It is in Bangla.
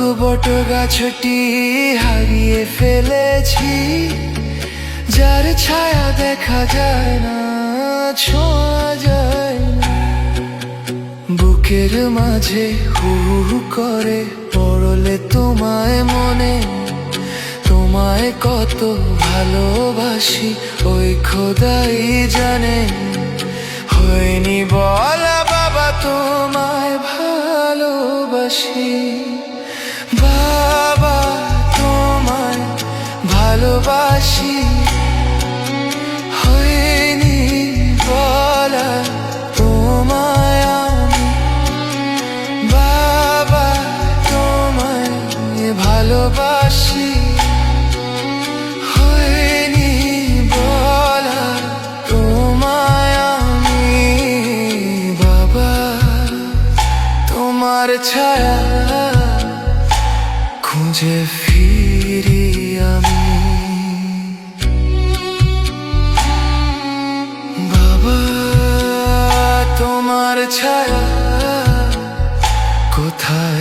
বট গাছটি হারিয়ে ফেলেছি। যার ছায়া দেখা যায় না, ছোঁয়া যায় বুকের মাঝে হু হু করে পড়লে তোমায় মনে। তোমায় কত ভালোবাসি, ওই খোদাই জানে। হয়নি বলা বাবা, তোমায় ভালোবাসি। ভালোবাসি। হয়নি বলা তোমায় বাবা তোমায় ভালোবাসি। তোমার ছায়া খুঁজে ফিরি তোমার ছায়া কোথায়?